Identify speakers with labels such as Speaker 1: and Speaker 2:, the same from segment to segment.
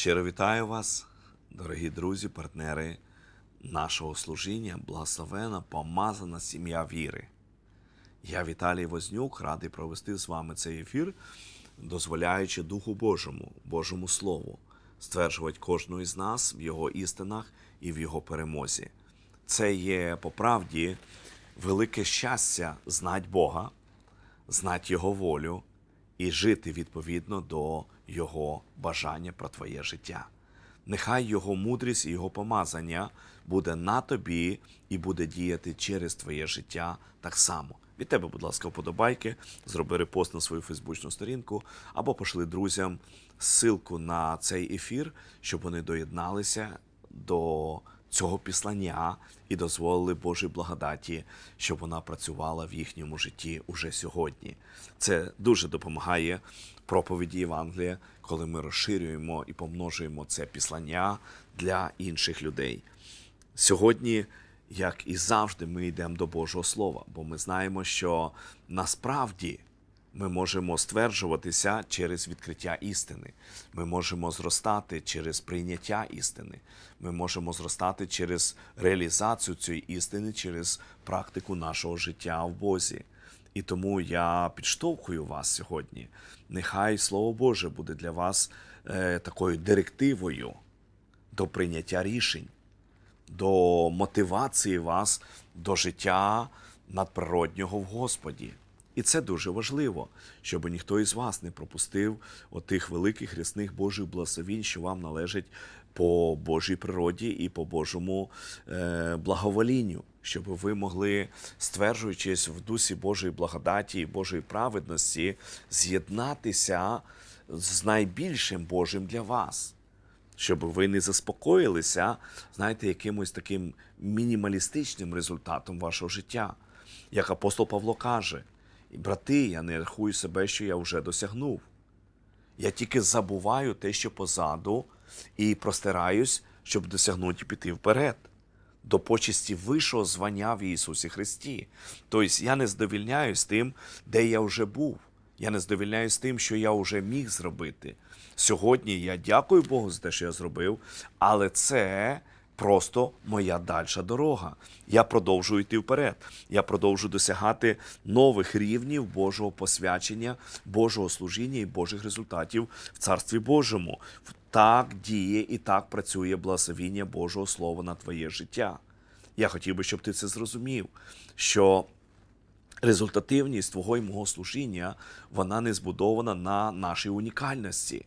Speaker 1: Щиро вітаю вас, дорогі друзі, партнери нашого служіння, благословена, помазана сім'я віри. Я Віталій Вознюк, радий провести з вами цей ефір, дозволяючи Духу Божому, Божому Слову, стверджувати кожного із нас в його істинах і в його перемозі. Це є по правді велике щастя знати Бога, знати Його волю і жити відповідно до Його бажання про твоє життя. Нехай Його мудрість і Його помазання буде на тобі і буде діяти через твоє життя так само. Від тебе, будь ласка, вподобайки, зроби репост на свою фейсбучну сторінку або пошли друзям ссылку на цей ефір, щоб вони доєдналися до цього післання і дозволили Божій благодаті, щоб вона працювала в їхньому житті уже сьогодні. Це дуже допомагає проповіді Євангелія, коли ми розширюємо і помножуємо це післання для інших людей. Сьогодні, як і завжди, ми йдемо до Божого Слова, бо ми знаємо, що насправді ми можемо стверджуватися через відкриття істини. Ми можемо зростати через прийняття істини. Ми можемо зростати через реалізацію цієї істини, через практику нашого життя в Бозі. І тому я підштовхую вас сьогодні. Нехай Слово Боже буде для вас е, такою директивою до прийняття рішень, до мотивації вас до життя надприроднього в Господі. І це дуже важливо, щоб ніхто із вас не пропустив отих великих рясних Божих благословінь, що вам належать по Божій природі і по Божому е, благоволінню, щоб ви могли, стверджуючись в дусі Божої благодаті і Божої праведності, з'єднатися з найбільшим Божим для вас щоб ви не заспокоїлися, знаєте, якимось таким мінімалістичним результатом вашого життя. Як апостол Павло каже: брати, я не рахую себе, що я вже досягнув. Я тільки забуваю те, що позаду, і простираюсь, щоб досягнути і піти вперед. До почесті вищого звання в Ісусі Христі. Тобто я не здовільняюсь тим, де я вже був. Я не здовільняюсь тим, що я вже міг зробити. Сьогодні я дякую Богу за те, що я зробив, але це просто моя дальша дорога. Я продовжую йти вперед. Я продовжую досягати нових рівнів Божого посвячення, Божого служіння і Божих результатів в Царстві Божому. Так діє і так працює благословіння Божого Слова на твоє життя. Я хотів би, щоб ти це зрозумів, що результативність твого і мого служіння вона не збудована на нашій унікальності.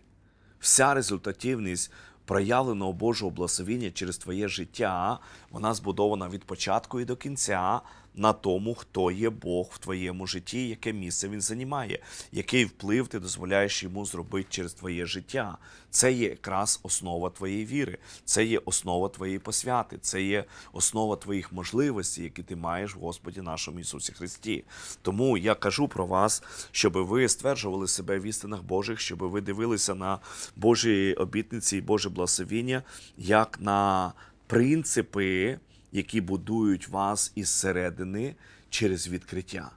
Speaker 1: Вся результативність проявленого Божого благословіння через твоє життя, вона збудована від початку і до кінця на тому, хто є Бог в твоєму житті, яке місце він займає, який вплив ти дозволяєш йому зробити через твоє життя. Це є якраз основа твоєї віри, це є основа твоєї посвяти, це є основа твоїх можливостей, які ти маєш в Господі нашому Ісусі Христі. Тому я кажу про вас, щоб ви стверджували себе в істинах Божих, щоб ви дивилися на Божі обітниці і Боже благословіння, як на принципи, які будують вас із середини через відкриття.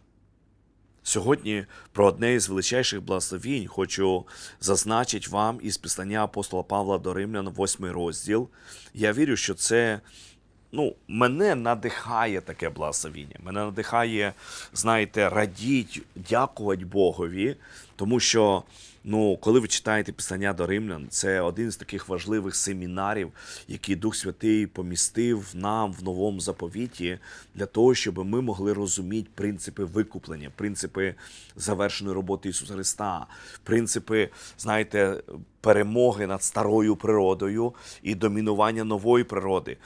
Speaker 1: Сьогодні про одне із величайших благословінь хочу зазначити вам із післання апостола Павла до Римлян, 8 розділ. Я вірю, що це ну, мене надихає таке благословіння. Мене надихає, знаєте, радіть, дякувати Богові, тому що. Ну, коли ви читаєте писання до римлян, це один з таких важливих семінарів, які Дух Святий помістив нам в новому заповіті для того, щоб ми могли розуміти принципи викуплення, принципи завершеної роботи Ісуса Христа, принципи, знаєте, перемоги над старою природою і домінування нової природи.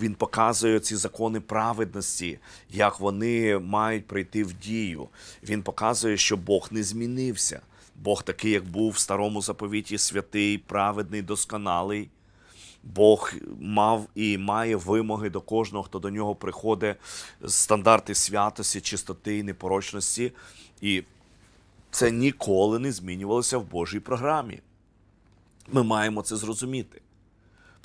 Speaker 1: Він показує ці закони праведності, як вони мають прийти в дію. Він показує, що Бог не змінився. Бог такий, як був в старому заповіті, святий, праведний, досконалий. Бог мав і має вимоги до кожного, хто до нього приходить, стандарти святості, чистоти і непорочності. І це ніколи не змінювалося в Божій програмі. Ми маємо це зрозуміти.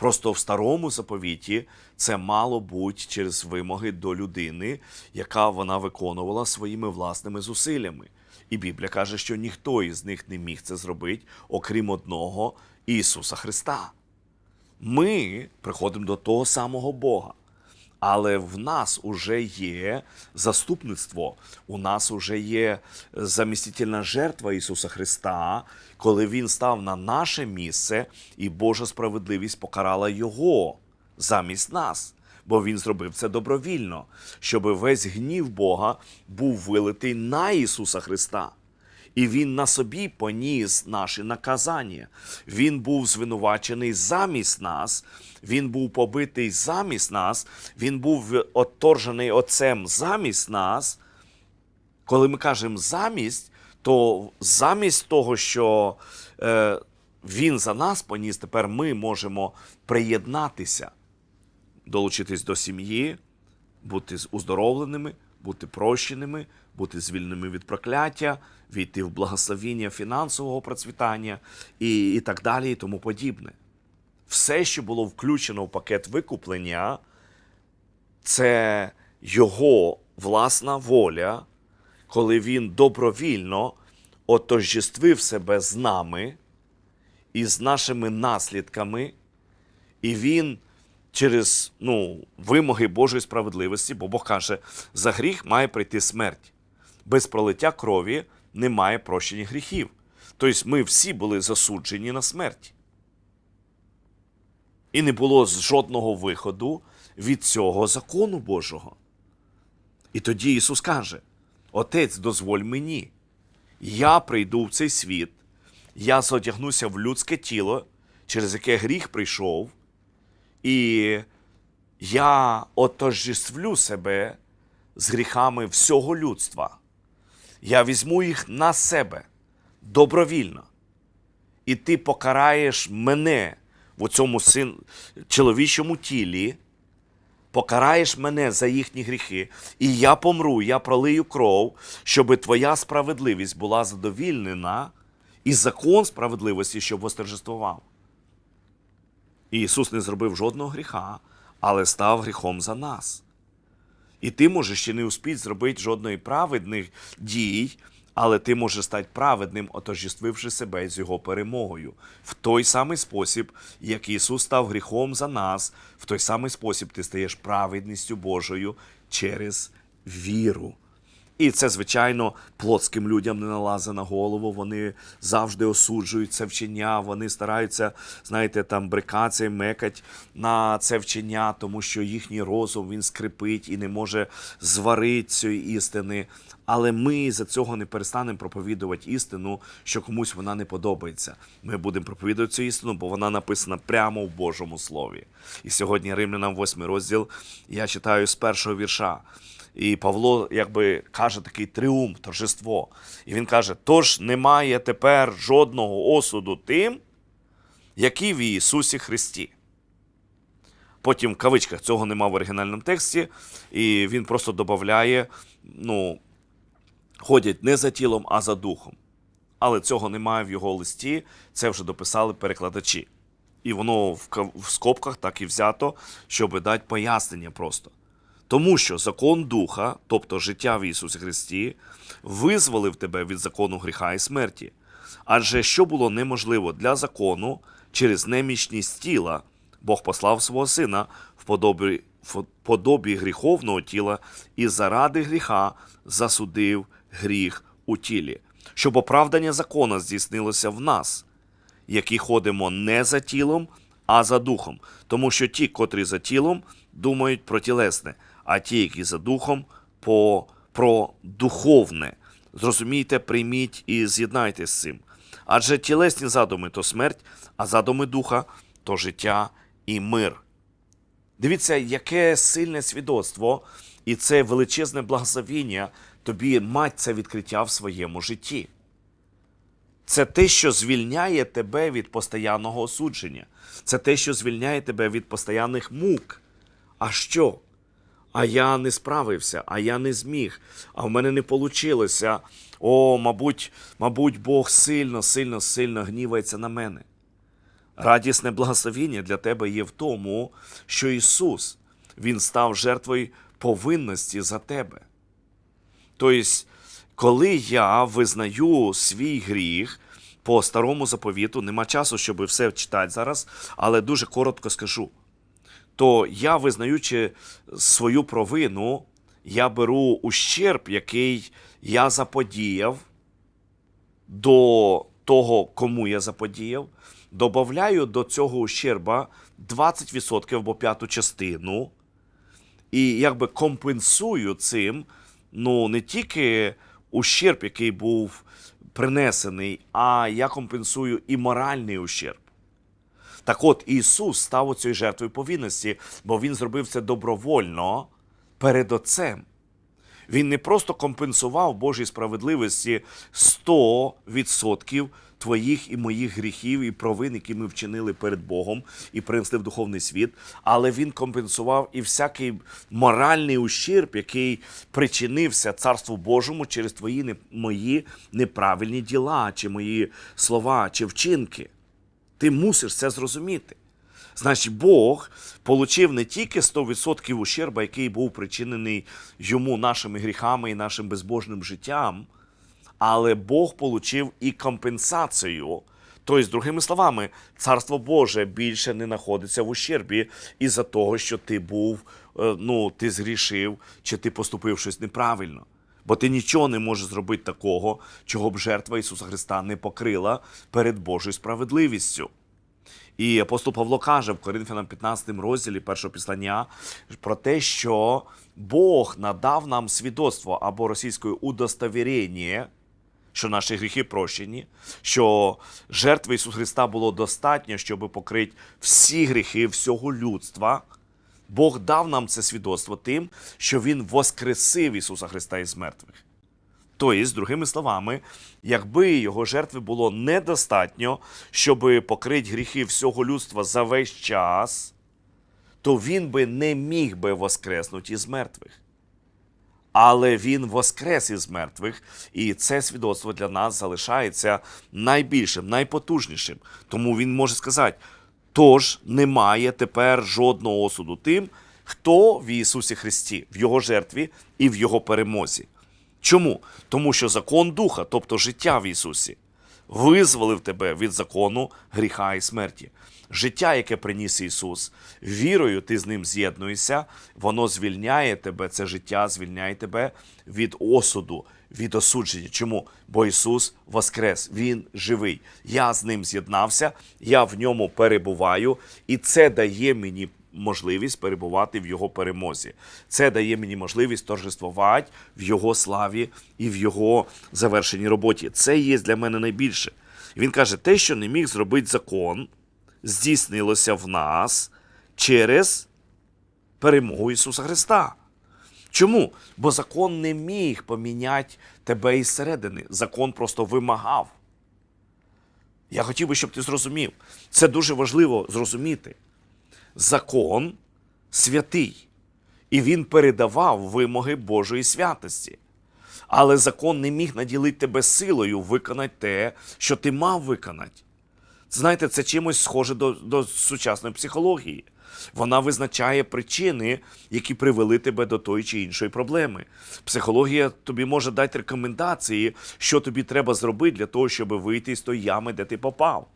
Speaker 1: Просто в старому заповіті це мало бути через вимоги до людини, яка вона виконувала своїми власними зусиллями. І Біблія каже, що ніхто із них не міг це зробити, окрім одного, Ісуса Христа. Ми приходимо до того самого Бога. Але в нас уже є заступництво, у нас уже є замістительна жертва Ісуса Христа, коли Він став на наше місце, і Божа справедливість покарала Його замість нас. Бо він зробив це добровільно, щоб весь гнів Бога був вилитий на Ісуса Христа. І він на собі поніс наші наказання. Він був звинувачений замість нас, він був побитий замість нас, він був отторжений Отцем замість нас. Коли ми кажемо замість, то замість того, що е, він за нас поніс, тепер ми можемо приєднатися, долучитись до сім'ї, бути уздоровленими, бути прощеними, бути звільненими від прокляття, війти в благословіння фінансового процвітання і, і так далі, і тому подібне. Все, що було включено в пакет викуплення, це його власна воля, коли він добровільно отождествив себе з нами і з нашими наслідками, і він через ну, вимоги Божої справедливості, бо Бог каже, за гріх має прийти смерть. Без пролиття крові немає прощення гріхів. Тобто ми всі були засуджені на смерть. І не було жодного виходу від цього закону Божого. І тоді Ісус каже: Отець, дозволь мені, я прийду в цей світ, я зодягнуся в людське тіло, через яке гріх прийшов, і я отождествлю себе з гріхами всього людства. Я візьму їх на себе добровільно. І ти покараєш мене в цьому син... чоловічому тілі, покараєш мене за їхні гріхи, і я помру, я пролию кров, щоб твоя справедливість була задовільнена, і закон справедливості, щоб восторжествував. Ісус не зробив жодного гріха, але став гріхом за нас. І ти можеш ще не успіть зробити жодної праведних дій, але ти можеш стати праведним, отождествивши себе з його перемогою. В той самий спосіб, як Ісус став гріхом за нас, в той самий спосіб ти стаєш праведністю Божою через віру. І це, звичайно, плотським людям не налазить на голову. Вони завжди осуджують це вчення, вони стараються, знаєте, там брикатися, мекать на це вчення, тому що їхній розум він скрипить і не може зварити цієї істини. Але ми за цього не перестанемо проповідувати істину, що комусь вона не подобається. Ми будемо проповідувати цю істину, бо вона написана прямо в Божому Слові. І сьогодні Римлянам 8 розділ я читаю з першого вірша. І Павло якби каже такий тріумф, торжество. І він каже: тож немає тепер жодного осуду тим, які в Ісусі Христі. Потім в кавичках цього нема в оригінальному тексті, і він просто додає, ну, ходять не за тілом, а за духом. Але цього немає в його листі, це вже дописали перекладачі. І воно в скобках так і взято, щоб дати пояснення просто. Тому що закон Духа, тобто життя в Ісусі Христі, визволив тебе від закону гріха і смерті. Адже що було неможливо для закону через немічність тіла, Бог послав свого сина в подобі, в подобі гріховного тіла і заради гріха засудив гріх у тілі, щоб оправдання закона здійснилося в нас, які ходимо не за тілом, а за духом. Тому що ті, котрі за тілом, думають про тілесне, а ті, які за духом, по, про духовне. Зрозумійте, прийміть і з'єднайтесь з цим. Адже тілесні задуми то смерть, а задуми духа то життя і мир. Дивіться, яке сильне свідоцтво, і це величезне благословіння тобі мать це відкриття в своєму житті. Це те, що звільняє тебе від постоянного осудження. Це те, що звільняє тебе від постоянних мук. А що? А я не справився, а я не зміг, а в мене не вийшло. О, мабуть, мабуть, Бог сильно, сильно, сильно гнівається на мене. Радісне благословіння для тебе є в тому, що Ісус Він став жертвою повинності за тебе. Тобто, коли я визнаю свій гріх по старому заповіту. Нема часу, щоб все читати зараз, але дуже коротко скажу. То я, визнаючи свою провину, я беру ущерб, який я заподіяв до того, кому я заподіяв, додаю до цього ущерба 20% або п'яту частину, і якби компенсую цим ну, не тільки ущерб, який був принесений, а я компенсую і моральний ущерб. Так от Ісус став оцією жертвою повинності, бо Він зробив це добровольно перед Отцем. Він не просто компенсував Божій справедливості 100% твоїх і моїх гріхів і провин, які ми вчинили перед Богом і принесли в духовний світ, але він компенсував і всякий моральний ущерб, який причинився Царству Божому через твої мої неправильні діла, чи мої слова, чи вчинки. Ти мусиш це зрозуміти. Значить, Бог получив не тільки 100% ущерба, який був причинений йому нашими гріхами і нашим безбожним життям, але Бог получив і компенсацію. Тобто, другими словами, Царство Боже більше не знаходиться в ущербі із-за того, що ти був, е, ну, ти згрішив, чи ти поступив щось неправильно. Бо ти нічого не можеш зробити такого, чого б жертва Ісуса Христа не покрила перед Божою справедливістю. І апостол Павло каже в Коринфянам 15 розділі першого післання про те, що Бог надав нам свідоцтво або російською удостовірення, що наші гріхи прощені, що жертви Ісуса Христа було достатньо, щоб покрити всі гріхи всього людства. Бог дав нам це свідоцтво тим, що Він воскресив Ісуса Христа із мертвих. Тобто, другими словами, якби його жертви було недостатньо, щоб покрити гріхи всього людства за весь час, то він би не міг би воскреснути із мертвих. Але він воскрес із мертвих, і це свідоцтво для нас залишається найбільшим, найпотужнішим. Тому він може сказати: тож немає тепер жодного осуду тим, хто в Ісусі Христі, в Його жертві і в Його перемозі. Чому? Тому що закон духа, тобто життя в Ісусі, визволив тебе від закону гріха і смерті. Життя, яке приніс Ісус, вірою ти з ним з'єднуєшся, воно звільняє тебе, це життя звільняє тебе від осуду, від осудження. Чому? Бо Ісус воскрес, Він живий. Я з ним з'єднався, я в ньому перебуваю, і це дає мені можливість перебувати в Його перемозі. Це дає мені можливість торжествувати в Його славі і в Його завершеній роботі. Це є для мене найбільше. Він каже, те, що не міг зробити закон, здійснилося в нас через перемогу Ісуса Христа. Чому? Бо закон не міг поміняти тебе із середини. Закон просто вимагав. Я хотів би, щоб ти зрозумів. Це дуже важливо зрозуміти. Закон святий, і він передавав вимоги Божої святості. Але закон не міг наділити тебе силою виконати те, що ти мав виконати. Знаєте, це чимось схоже до, до сучасної психології. Вона визначає причини, які привели тебе до тої чи іншої проблеми. Психологія тобі може дати рекомендації, що тобі треба зробити для того, щоб вийти з тої ями, де ти попав.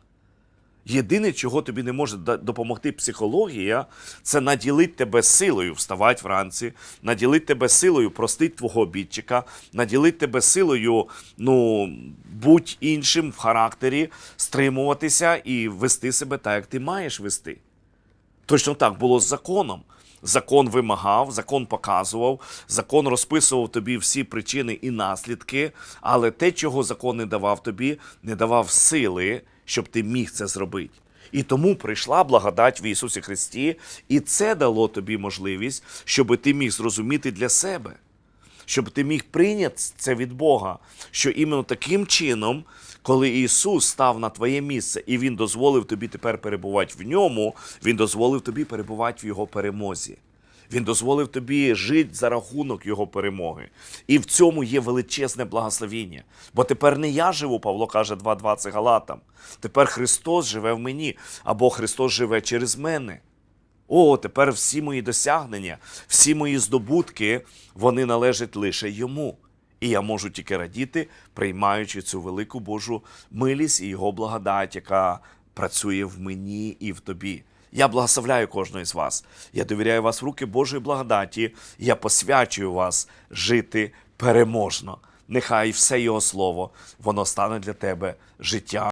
Speaker 1: Єдине, чого тобі не може допомогти психологія, це наділити тебе силою вставати вранці, наділити тебе силою простити твого обідчика, наділити тебе силою ну, будь іншим в характері, стримуватися і вести себе так, як ти маєш вести. Точно так було з законом. Закон вимагав, закон показував, закон розписував тобі всі причини і наслідки, але те, чого закон не давав тобі, не давав сили, щоб ти міг це зробити. І тому прийшла благодать в Ісусі Христі, і це дало тобі можливість, щоб ти міг зрозуміти для себе щоб ти міг прийняти це від Бога, що іменно таким чином, коли Ісус став на твоє місце і Він дозволив тобі тепер перебувати в ньому, Він дозволив тобі перебувати в Його перемозі. Він дозволив тобі жити за рахунок Його перемоги. І в цьому є величезне благословіння. Бо тепер не я живу, Павло каже 2.20 Галатам. Тепер Христос живе в мені, або Христос живе через мене. О, тепер всі мої досягнення, всі мої здобутки, вони належать лише йому. І я можу тільки радіти, приймаючи цю велику Божу милість і його благодать, яка працює в мені і в тобі. Я благословляю кожного з вас. Я довіряю вас в руки Божої благодаті. Я посвячую вас жити переможно. Нехай все його слово воно стане для тебе життя.